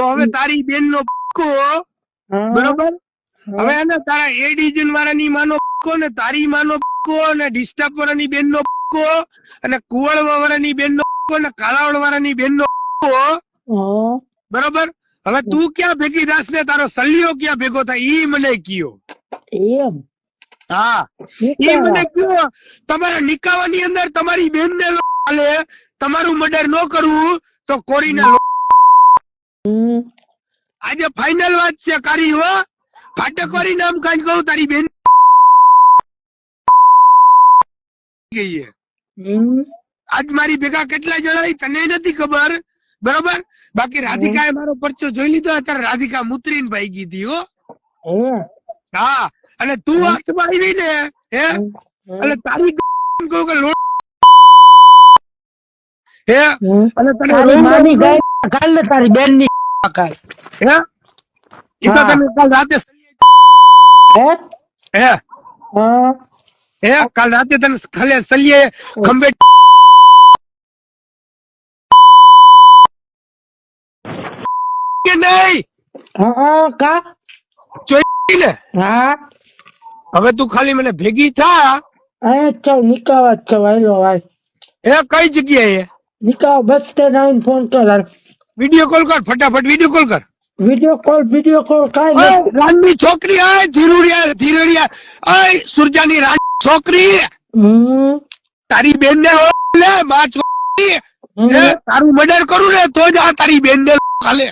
તો હવે તારી બેન નો બરોબર? હવે એને તારા એ ડિવિઝન વાળાની માનો ને તારી માનો અને ડિસ્ટર્બ વાળાની બેન નો અને કુવળવા વાળાની બેન નો અને કાલાવડ વાળાની બેન નો બરોબર? હવે તું ક્યાં ભેગી દાસ ને તારો સલ્યો ક્યાં ભેગો થાય? ઈ મને કયો. એમ? હા. એ મને કયો. તમારા નિકાવાની અંદર તમારી બેન ને તમારું મર્ડર ન કરવું તો કોરીના. આજે ફાઇનલ વાત છે કરી હો. ફાટકવારી નામ કાંઈ કહું તારી બેન ગઈ છે. આજ મારી ભેગા કેટલા જણા તને નથી ખબર? બરોબર? બાકી રાધિકાએ મારો પરચો જોઈ લીધો અત્યારે રાધિકા મુતરીન ભાઈ ગીધી હો. હા અને તું હાથમાં આવી ને હે? એટલે તારી કહું કે લો હે? અને તને તારી બેનની કાલ હે ઈ તો હા. તને કાલ રાતે હે હે હા હે કાલ રાતે તને ખાલે સલિયે ખંભે કે નહીં હા કા જોઈ ને હા હવે તું ખાલી મને ભેગી થા અહીંયા જ ચાલ નિકાવા જ ચાલ હાલો ભાઈ હે કઈ જગ્યાએ નિકાવા બસ સ્ટેન્ડ આવીને ફોન કર હાલ. વીડિયો કોલ કર ફટાફટ વીડિયો કોલ કર. વીડિયો કોલ વીડિયો કોલ કાઈ ઓય, છોકરી આય ધીરુડિયા ધીરુડિયા. આય સુરજાની રાની છોકરી. તારી બેન ને લે માં છોકરી. તારું મર્ડર કરું ને તો જ આ તારી બેન ને ખાલે.